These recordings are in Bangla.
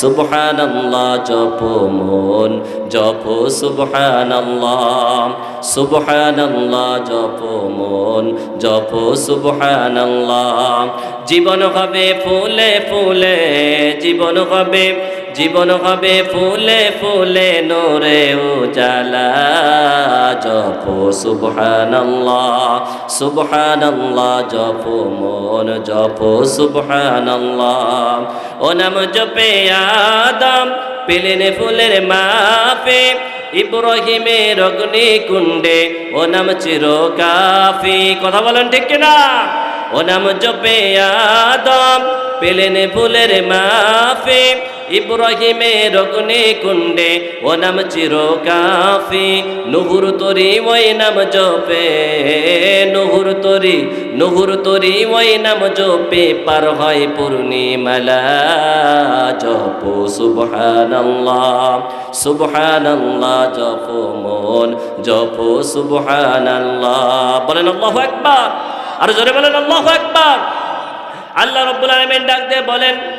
সুবহানাল্লাহ, জপ মন, জপ সুবহানাল্লাহ সুবহানাল্লাহ, জপ মন, জপ সুবহানাল্লাহ। জীবন হবে ফুলে ফুলে, জীবন হবে জীবন হবে ফুলে ফুলে, নোরে উজালা। জপ, সুবহানাল্লাহ সুবহানাল্লাহ, জপ, মন জপ, সুবহানাল্লাহ। ও নাম জপে আদম, পেলেন ফুলের মাপে ইব্রাহিমের অগ্নি কুণ্ডে ও নাম চির কাফি কথা বলেন ঠিক কিনা? ও নাম জপে আদম, পেলেন ফুলের মাফে ইব্রাহিমের অগ্নি কুণ্ডে ও নাম চির কাফি নুহুর তরি, ওই নাম জপে। নুহুর তরি নুহুর তরি, ওই নাম জপে। পার হয় পূর্ণিমালা, জপ, সুবহানাল্লাহ। সুবহানাল্লাহ, জপ মন, জপ, সুবহানাল্লাহ। বলেন আল্লাহু আকবার। আর জোরে বলেন আল্লাহু আকবার। আল্লাহ রাব্বুল আলামিন ডাক দিয়ে বলেন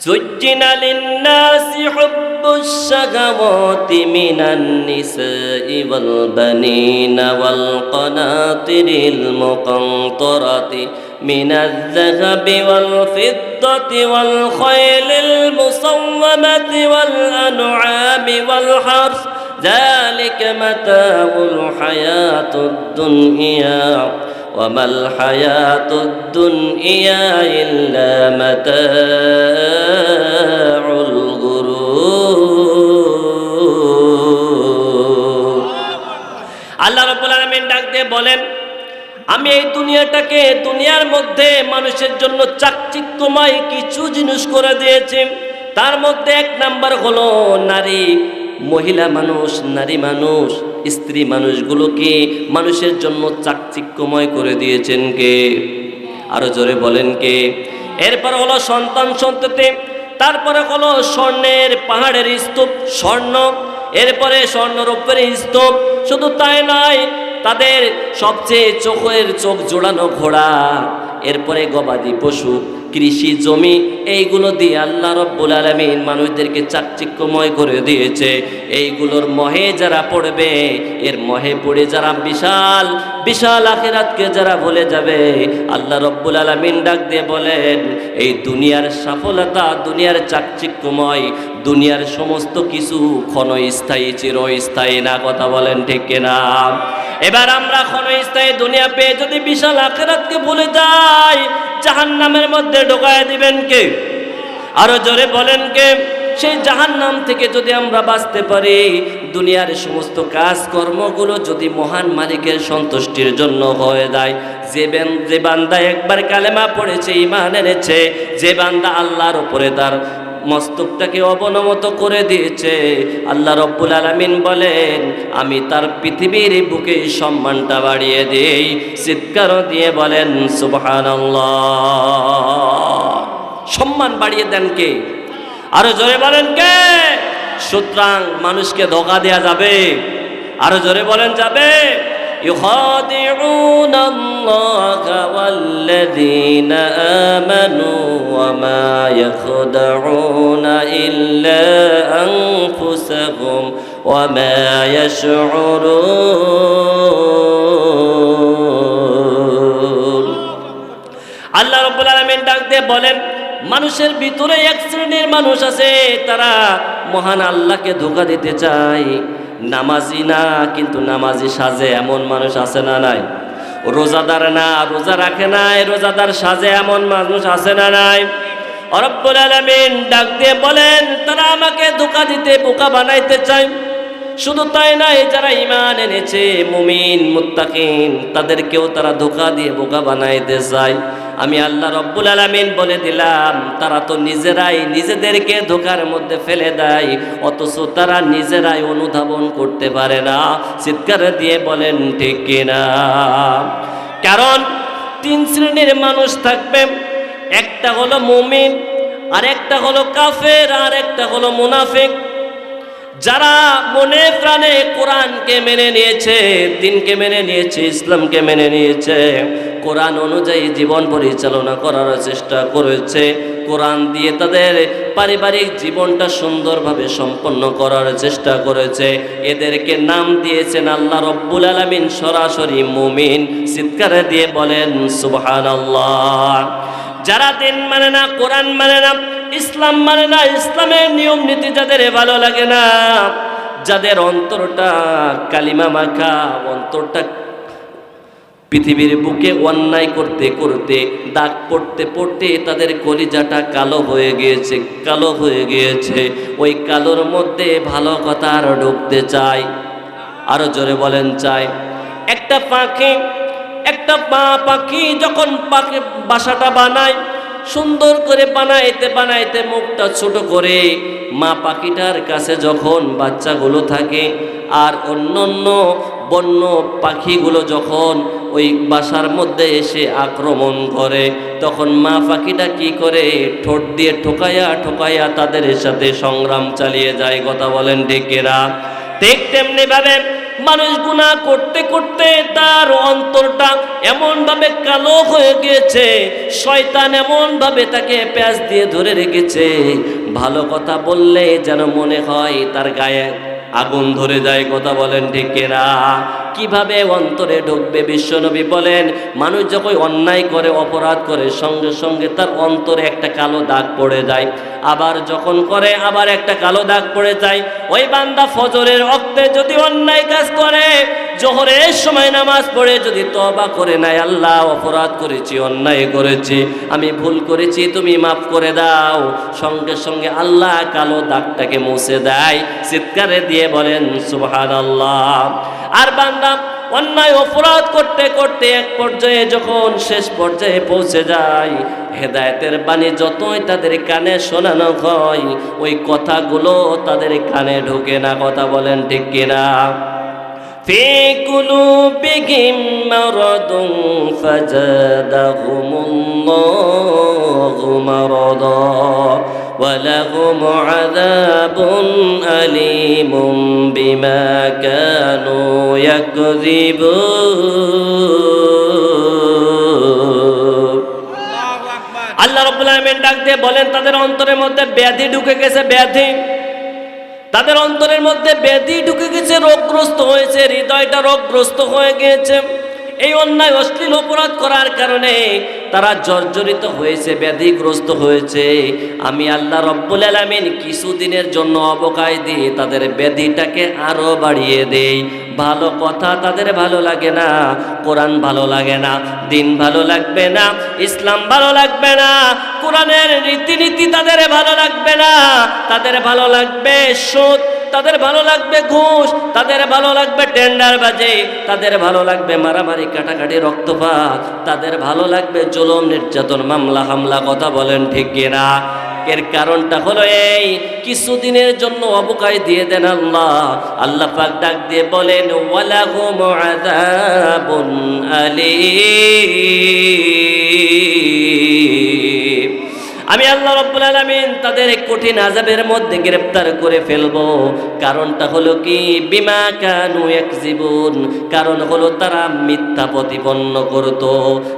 زين للناس حب الشهوات من النساء والبنين والقناطر المقنطرة من الذهب والفضة والخيل المصومة والأنعام والحرث. ذلك متاع الحياة الدنيا. وما الحياة الدنيا إلا متاع الغرور আল্লাহ রাব্বুল আলামিন ডাক দিয়ে বলেন আমি এই দুনিয়াটাকে দুনিয়ার মধ্যে মানুষের জন্য চাকচিক্যময় কিছু জিনিস করে দিয়েছি তার মধ্যে এক নাম্বার হলো নারী মহিলা মানুষ, নারী মানুষ, স্ত্রী মানুষগুলোকে মানুষের জন্য চাকচিক্যময় করে দিয়েছেন কে? আরও জোরে বলেন কে? এরপর হলো সন্তান সন্ততি, তারপরে হলো স্বর্ণের পাহাড়ের স্তূপ, স্বর্ণ, এরপরে স্বর্ণরূপের স্তূপ, শুধু তাই নয়, তাদের সবচেয়ে চোখের চোখ জোড়ানো ঘোড়া, এরপরে গবাদি পশু কৃষি জমি, এইগুলো দিয়ে আল্লাহ রব্বুল আলমিন মানুষদেরকে চাকচিক্যময় করে দিয়েছে। এইগুলোর মহে যারা পড়বে, এর মহে পড়ে যারা বিশাল বিশাল আখেরাতকে যারা ভুলে যাবে, আল্লাহ রব্বুল আলমিন ডাক দিয়ে বলেন, এই দুনিয়ার সফলতা, দুনিয়ার চাকচিক্যময়, দুনিয়ার সমস্ত কিছু ক্ষণস্থায়ী, চিরস্থায়ী না। কথা বলেন ঠিক কিনা? এবার আমরা ক্ষণস্থায়ী দুনিয়া পেয়ে যদি বিশাল আখেরাতকে ভুলে যাই জাহান নামের মধ্যে ঢোকায় দিবেন কে? আরও জোরে বলেন কে? সেই জাহান নাম থেকে যদি আমরা বাঁচতে পারি, দুনিয়ার সমস্ত কাজ কর্মগুলো যদি মহান মালিকের সন্তুষ্টির জন্য হয়ে যায়। যে যে বান্দা একবার কালেমা পড়েছে ইমান এনেছে, যে বান্দা আল্লাহর উপরে তার মস্তকটাকে অবনমত করে দিয়েছে। আল্লাহ রব্বুল আলামিন বলেন, আমি তার পৃথিবীর বুকে সম্মানটা বাড়িয়ে দিই। চিৎকার দিয়ে বলেন, সুবহানাল্লাহ। সম্মান বাড়িয়ে দেন কে? আরও জোরে বলেন কে? সুতরাং মানুষকে ধোকা দেয়া যাবে। আরও জোরে বলেন যাবে। يخادعون الله والذين آمنوا وما يخدعون إلا أنفسهم وما يشعرون আল্লাহ রব্বুল আলামিন ডাক দিয়ে বলেন মানুষের ভিতরে এক শ্রেণীর মানুষ আছে তারা মহান আল্লাহকে ধোকা দিতে চায় নামাজি না, কিন্তু নামাজি সাজে, এমন মানুষ আছে না নাই? রোজাদার না, রোজা রাখে নাই, রোজাদার সাজে এমন মানুষ আছে না নাই? রব্বুল আলামিন ডাক দিয়ে বলেন, তারা আমাকে ধোকা দিতে, বোকা বানাইতে চায়। শুধু তাই নয়, যারা ইমান এনেছে, মুমিন, মুত্তাকিন, তাদেরকেও তারা ধোকা দিয়ে বোকা বানাইতে চায়। আমি আল্লাহ রব্বুল আলামিন বলে দিলাম, তারা তো নিজেরাই নিজেদেরকে ধোকার মধ্যে ফেলে দেয়, অথচ তারা নিজেরাই অনুধাবন করতে পারে না। চিৎকার দিয়ে বলেন, ঠিক কিনা? কারণ তিন শ্রেণির মানুষ থাকবে, একটা হলো মুমিন আর একটা হলো কাফের আর একটা হলো মুনাফিক। যারা মনে প্রাণে কোরআনকে মেনে নিয়েছে, দিনকে মেনে নিয়েছে, ইসলামকে মেনে নিয়েছে, কোরআন অনুযায়ী জীবন পরিচালনা করার চেষ্টা করেছে, কোরআন দিয়ে তাদের পারিবারিক জীবনটা সুন্দরভাবে সম্পন্ন করার চেষ্টা করেছে, এদেরকে নাম দিয়েছেন আল্লাহ রব্বুল আলমিন, সরাসরি মুমিন চিৎকারে দিয়ে বলেন সুবহান যারা দিন মানে না, কোরআন মানে না ইসলাম মানে না, ইসলামের নিয়ম নীতি যাদের ভালো লাগে না, যাদের অন্তরটা কালিমা মাখা, অন্তরটা পৃথিবীর বুকে অন্যায় করতে করতে, দাগ পড়তে পড়তে তাদের কলিজাটা কালো হয়ে গিয়েছে, কালো হয়ে গিয়েছে। ওই কালোর মধ্যে ভালো কথা আর ঢুকতে চাই আরও জোরে বলেন চাই একটা পাখি, একটা পা পাখি যখন পাখি বাসাটা বানায় সুন্দর করে বানাইতে বানাইতে মুখটা ছোট করে মা পাখিটার কাছে যখন বাচ্চাগুলো থাকে আর অন্য অন্য বন্য পাখিগুলো যখন ওই বাসার মধ্যে এসে আক্রমণ করে, তখন মা পাখিটা কি করে? ঠোঁট দিয়ে ঠোকাইয়া ঠোকাইয়া তাদের সাথে সংগ্রাম চালিয়ে যায়, কথা বলেন ডেকেরা ঠিক তেমনি ভাবে মানুষ গুণা করতে করতে তার অন্তরটা এমন ভাবে কালো হয়ে গিয়েছে, শয়তান এমন ভাবে তাকে প্যাঁচ দিয়ে ধরে রেখেছে। ভালো কথা বললে যেন মনে হয় তার গায়ে আগুন ধরে যায়, কথা বলেন কিনা? কীভাবে অন্তরে ঢুকবে, বিশ্বনবী বলেন, মানুষ যখন অন্যায় করে, অপরাধ করে, সঙ্গে সঙ্গে তার অন্তরে একটা কালো দাগ পড়ে যায়। আবার যখন করে, আবার একটা কালো দাগ পড়ে যায়। ওই বান্দা ফজরের অক্তে যদি অন্যায় কাজ করে, জোহরের সময় নামাজ পড়ে, যদি তবা করে নাই আল্লাহ অপরাধ করেছি, অন্যায় করেছি, আমি ভুল করেছি, তুমি মাফ করে দাও। সঙ্গে সঙ্গে আল্লাহ কালো দাগটাকে মুছে দেয়, চিৎকারে দিয়ে বলেন সুবহান আল্লাহ আর বান্দা অন্যায় অপরাধ করতে করতে এক পর্যায়ে যখন শেষ পর্যায়ে পৌঁছে যায় হেদায়েতের বাণী যতই তাদের কানে শোনানো হয় ওই কথাগুলো তাদের কানে ঢোকে না কথা বলেন ঠিক কিনা في قلوبهم مرض فزادهم الله مرضا ولهم عذاب أليم بما كانوا يكذبون আল্লাহ রব্বুল আলামিন ডাক দিয়ে বলেন তাদের অন্তরের মধ্যে ব্যাধি ঢুকে গেছে ব্যাধি তাদের অন্তরের মধ্যে ব্যাধি ঢুকে গেছে রোগগ্রস্ত হয়েছে হৃদয়টা রোগগ্রস্ত হয়ে গিয়েছে এই অন্যায় অশ্লীল অপরাধ করার কারণে তারা জর্জরিত হয়েছে, ব্যাধিগ্রস্ত হয়েছে। আমি আল্লাহ রব্বুল আলমিন কিছুদিনের জন্য অবকাশ দিয়ে তাদের ব্যাধিটাকে আরও বাড়িয়ে দেই। ভালো কথা তাদের ভালো লাগে না, কোরআন ভালো লাগে না, দিন ভালো লাগবে না, ইসলাম ভালো লাগবে না, কোরআনের রীতিনীতি তাদের ভালো লাগবে না। তাদের ভালো লাগবে সুদ তাদের ভালো লাগবে ঘুষ, তাদের ভালো লাগবে টেন্ডার বাজে, তাদের ভালো লাগবে মারামারি, কাটাকাটি, রক্তপাত, তাদের ভালো লাগবে জুলুম, নির্যাতন, মামলা, হামলা, কথা বলেন ঠিক কিনা? এর কারণটা হলো এই, কিছুদিনের জন্য অবকাশ দিয়ে দেন আল্লাহ। আল্লাহ পাক ডাক দিয়ে বলেন, ওয়ালাহুম আযাবুন আলীম। আমি আল্লাহ রব্বুল আলামিন তাদের কঠিন আযাবের মধ্যে গ্রেফতার করে ফেলব। কারণটা হলো কি? বিমা কানু একজিবুন কারণ হলো তারা মিথ্যা প্রতিপন্ন করত।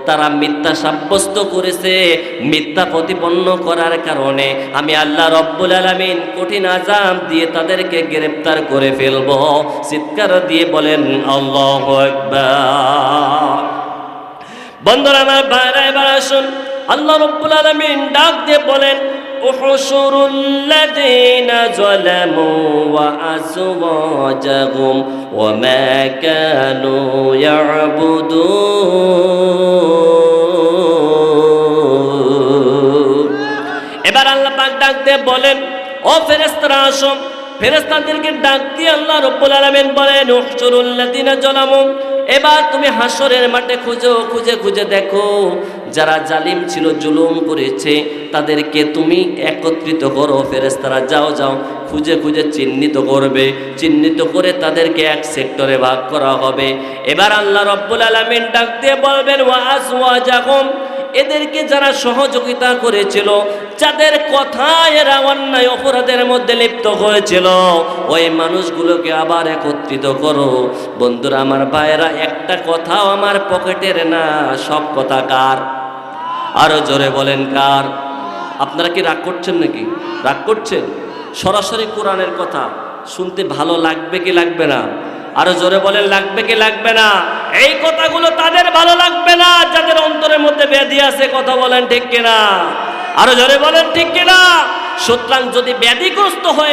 তারা মিথ্যা সাব্যস্ত করেছে। মিথ্যা প্রতিপন্ন করার কারণে আমি আল্লাহ রব্বুল আলামিন কঠিন আযাব দিয়ে তাদেরকে গ্রেফতার করে ফেলব। চিৎকার দিয়ে বলেন, আল্লাহু আকবার। বন্ধুরা, আমার ভাইরা, এবার আসুন। আল্লাহ রব্বুল আলামিন ডাক দিয়ে বলেন احشروا الذين ظلموا وأزواجهم وما كانوا يعبدون এবার আল্লাহ পাক ডাক দিয়ে বলেন ও ফেরেশতারা আসো ফেরেশতাদেরকে ডাক দিয়ে আল্লাহ রব্বুল আলামিন বলেন উহশুরুল্লাযিনা জালামু এবার তুমি হাসরের মাঠে খুঁজো খুঁজে খুঁজে দেখো যারা জালিম ছিল, জুলুম করেছে, তাদেরকে তুমি একত্রিত করো, ফেরেশতারা যাও যাও, খুঁজে খুঁজে চিহ্নিত করবে। চিহ্নিত করে তাদেরকে এক সেক্টরে ভাগ করা হবে। এবার আল্লাহ রব্বুল আলামিন ডাক দিয়ে বলবেন ওয়াজ ওয়াজাকুম এদেরকে যারা সহযোগিতা করেছিল, যাদের কথায় এরা অন্যায় অপরাধের মধ্যে লিপ্ত হয়েছিল, ওই মানুষগুলোকে আবার একত্রিত করো। বন্ধুরা, আমার ভাইয়েরা, একটা কথাও আমার পকেটের না, সব কথা কার? আরও জোরে বলেন, কার? আপনারা কি রাগ করছেন নাকি? রাগ করছেন? সরাসরি কোরআনের কথা শুনতে ভালো লাগবে কি লাগবে না? আরও জোরে বলেন, লাগবে কি লাগবে না? এই কথাগুলো তাদের ভালো লাগবে না, যাদের অন্তরের মধ্যে ব্যাধি আছে, কথা বলেন ঠিক কিনা? আরও জোরে বলেন, ঠিক কিনা? সুতরাং যদি ব্যাধিগ্রস্ত হয়ে